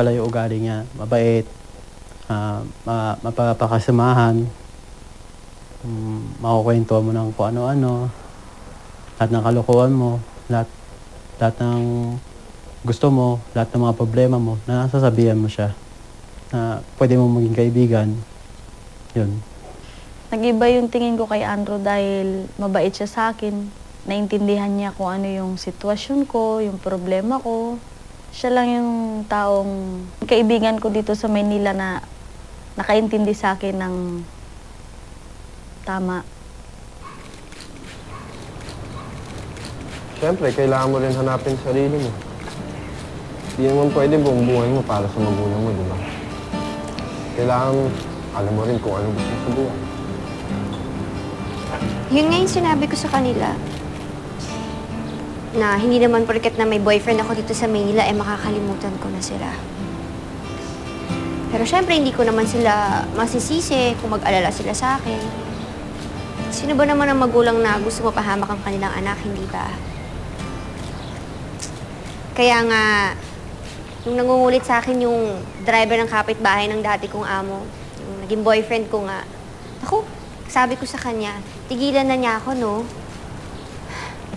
Pala yung ugali niya, mabait, ah, ma mapapakasamahan, um, makukwento mo ng kung ano-ano, lahat ng kalokohan mo, lahat, lahat ng gusto mo, lahat ng mga problema mo, na nasasabihan mo siya na pwede mo maging kaibigan. Yun. Nag-iba yung tingin ko kay Andrew dahil mabait siya sa akin. Naintindihan niya kung ano yung sitwasyon ko, yung problema ko. Siya lang yung taong kaibigan ko dito sa Maynila na nakaintindi sa akin ng tama. Siyempre, kailangan mo rin hanapin sarili mo. Hindi naman pwede buong buhay mo para sa magulang mo, di ba? Kailangan alam mo rin kung ano gusto sa buhay. Yun nga yung sinabi ko sa kanila. Na hindi naman porket na may boyfriend ako dito sa Manila, eh makakalimutan ko na sila. Pero syempre, hindi ko naman sila masisisi kung mag-alala sila sa akin. Sino ba naman ang magulang na gusto mapahamak ang kanilang anak, hindi ba? Kaya nga, nung nangungulit sa akin yung driver ng kapitbahay ng dati kong amo, yung naging boyfriend ko nga, ako, sabi ko sa kanya, tigilan na niya ako, no?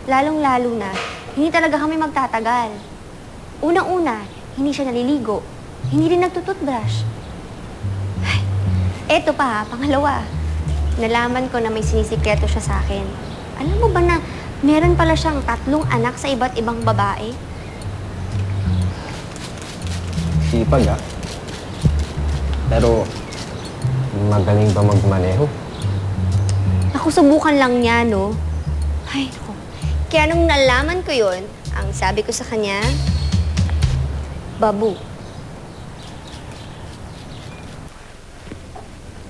Lalong-lalo na, hindi talaga kami magtatagal. Unang-una, hindi siya naliligo. Hindi rin nagtututbrush. Ay, eto pa ha, pangalawa. Nalaman ko na may sinisikreto siya sa akin. Alam mo ba na meron pala siyang tatlong anak sa iba't ibang babae? Sipag, ah. Pero, magaling ba magmaneho? Ako, subukan lang niya, no? Ay, naku. Kaya nung nalaman ko yun, ang sabi ko sa kanya, Babu,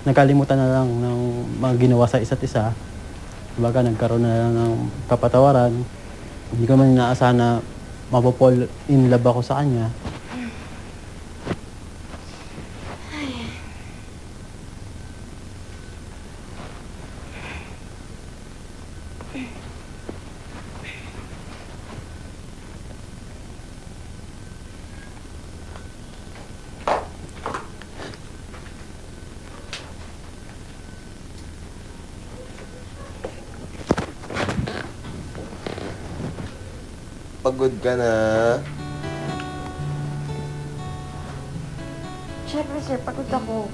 Nagkalimutan na lang ng mga ginawa sa isa't isa. Baga nagkaroon na lang ng kapatawaran. Hindi ko man inaasahan na mapopol in love ako sa kanya. Pagod ka na. Siyempre, sir, pagod ako.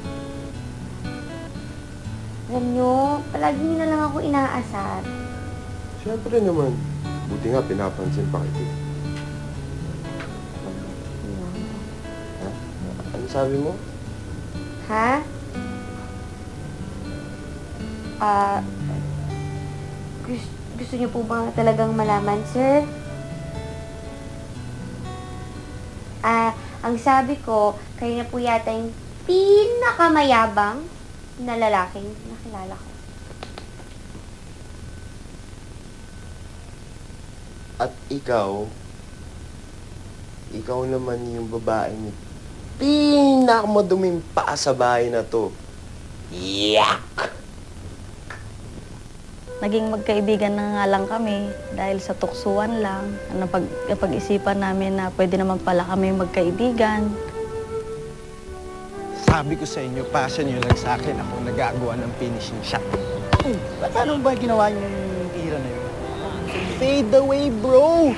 Alam nyo, palagi nyo na lang ako inaasar. Siyempre naman. Buti nga, pinapansin pa kita. Ha? Ano sabi mo? Ha? Ah, gusto, gusto niyo po ba talagang malaman, sir? Ah, ang sabi ko, kayo na po yata yung pinakamayabang na lalaking nakilala ko. At ikaw, ikaw naman yung babaeng pinakamaduming paa sa bahay na to. Yak! Naging magkaibigan na nga lang kami dahil sa tuksuan lang. Napag, napag-isipan namin na pwede naman pala kami magkaibigan. Sabi ko sa inyo, pasa nyo lang sa akin ako nagagawa ng finishing shot. Ba't paano ba ginawa yung tira na yun? Fade away, bro!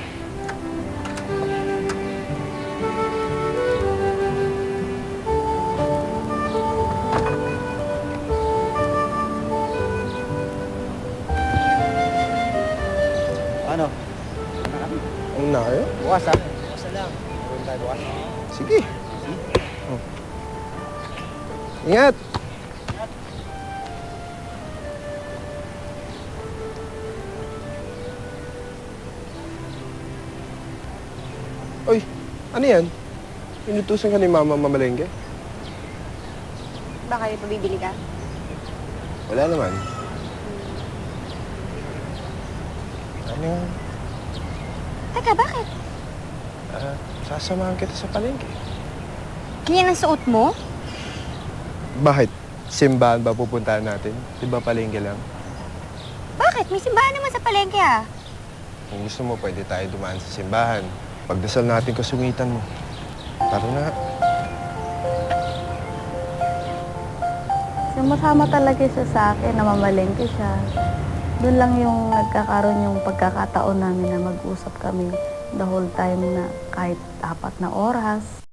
Na kayo? Bukas ha? Bukas na lang. Meron tayo bukas. Sige. Oh. Ingat! Oy, ano yan? Inutusan ka ni Mama Mamalengke? Baka may pabibili ka? Wala naman. Ano yan? Teka, bakit? Ah, sasamahan kita sa palengke. Ganyan ang suot mo? Bakit? Simbahan ba pupuntahan natin? Di ba palengke lang? Bakit? May simbahan naman sa palengke ah. Kung gusto mo, pwede tayo dumaan sa simbahan. Pagdasal natin kasungitan mo. Tara na. Sumasama talaga siya sa akin, na namamalengke siya. Doon lang yung nagkakaroon yung pagkakataon namin na mag-usap kami the whole time na kahit apat na oras.